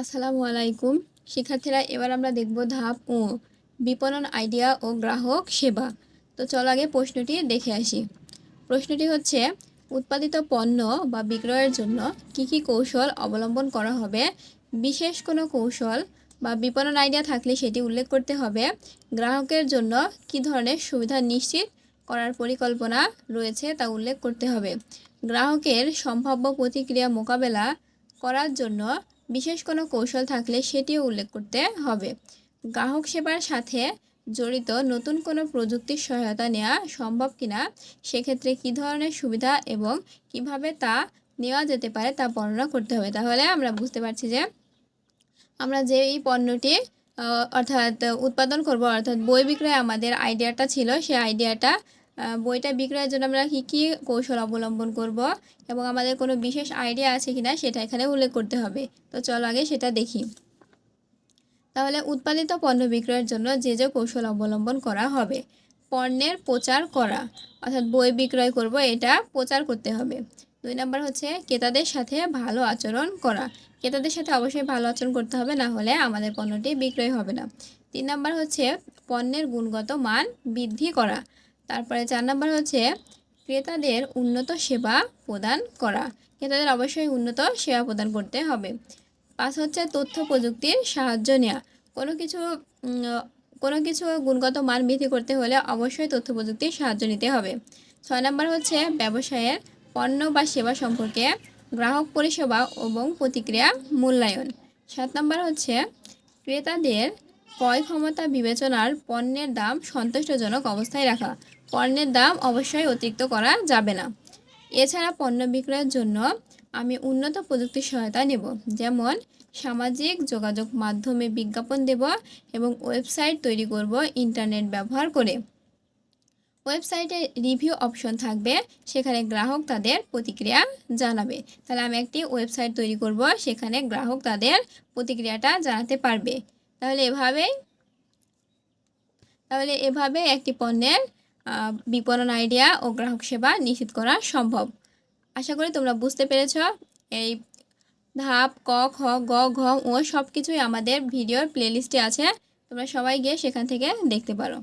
আসসালামু আলাইকুম। শিক্ষার্থীরা, এবার আমরা দেখব ধাপ ও। বিপণন আইডিয়া ও গ্রাহক সেবা। তো চল আগে প্রশ্নটি দেখে আসি। প্রশ্নটি হচ্ছে, উৎপাদিত পণ্য বা বিক্রয়ের জন্য কি কি কৌশল অবলম্বন করা হবে? বিশেষ কোনো কৌশল বা বিপণন আইডিয়া থাকলে সেটি উল্লেখ করতে হবে। গ্রাহকের জন্য কি ধরনের সুবিধা নিশ্চিত করার পরিকল্পনা রয়েছে তা উল্লেখ করতে হবে। গ্রাহকের সম্ভাব্য প্রতিক্রিয়া মোকাবেলা করার জন্য বিশেষ কোনো কৌশল থাকলে সেটিও উল্লেখ করতে হবে। গ্রাহক সেবার সাথে জড়িত নতুন কোনো প্রযুক্তির সহায়তা নেওয়া সম্ভব কিনা, সেক্ষেত্রে কী ধরনের সুবিধা এবং কীভাবে তা নেওয়া যেতে পারে তা বর্ণনা করতে হবে। তাহলে আমরা বুঝতে পারছি যে আমরা যে এই পণ্যটি অর্থাৎ উৎপাদন করব, অর্থাৎ বই বিক্রয় আমাদের আইডিয়াটা ছিল, সেই আইডিয়াটা বইটা বিক্রয়ের জন্য আমরা কী কী কৌশল অবলম্বন করব এবং আমাদের কোনো বিশেষ আইডিয়া আছে কি না সেটা এখানে উল্লেখ করতে হবে। তো চলো আগে সেটা দেখি। তাহলে উৎপাদিত পণ্য বিক্রয়ের জন্য যে যে কৌশল অবলম্বন করা হবে, পণ্যের প্রচার করা, অর্থাৎ বই বিক্রয় করব, এটা প্রচার করতে হবে। দুই নম্বর হচ্ছে ক্রেতাদের সাথে ভালো আচরণ করা। ক্রেতাদের সাথে অবশ্যই ভালো আচরণ করতে হবে, না হলে আমাদের পণ্যটি বিক্রয় হবে না। তিন নম্বর হচ্ছে পণ্যের গুণগত মান বৃদ্ধি করা। তারপরে চার নম্বর হচ্ছে ক্রেতাদের উন্নত সেবা প্রদান করা। ক্রেতাদের অবশ্যই উন্নত সেবা প্রদান করতে হবে। পাঁচ হচ্ছে তথ্য প্রযুক্তির সাহায্য নেওয়া কোনো কিছু কোনো কিছু গুণগত মান বৃদ্ধি করতে হলে অবশ্যই তথ্য প্রযুক্তির সাহায্য নিতে হবে। ছয় নম্বর হচ্ছে ব্যবসায়ের পণ্য বা সেবা সম্পর্কে গ্রাহক পরিষেবা এবং প্রতিক্রিয়া মূল্যায়ন। সাত নম্বর হচ্ছে ক্রেতাদের ক্রয় ক্ষমতা বিবেচনার পণ্যের দাম সন্তুষ্টজনক অবস্থায় রাখা। পণ্যের দাম অবশ্যই অতিরিক্ত করা যাবে না। এছাড়া পণ্য বিক্রয়ের জন্য আমি উন্নত প্রযুক্তির সহায়তা নেব, যেমন সামাজিক যোগাযোগ মাধ্যমে বিজ্ঞাপন দেব এবং ওয়েবসাইট তৈরি করব ইন্টারনেট ব্যবহার করে। ওয়েবসাইটে রিভিউ অপশন থাকবে, সেখানে গ্রাহক তাদের প্রতিক্রিয়া জানাবে। তাহলে আমি একটি ওয়েবসাইট তৈরি করব, সেখানে গ্রাহক তাদের প্রতিক্রিয়াটা জানাতে পারবে। তাহলে এভাবেই, তাহলে এভাবে একটি পণ্যের বিপণন আইডিয়া ও গ্রাহক সেবা নিশ্চিত করা সম্ভব। আশা করি তোমরা বুঝতে পেরেছ এই ধাপ, ক, খ, গ, ঘ ও সব কিছুই আমাদের ভিডিওর প্লেলিস্টে আছে। তোমরা সবাই গিয়ে সেখান থেকে দেখতে পারো।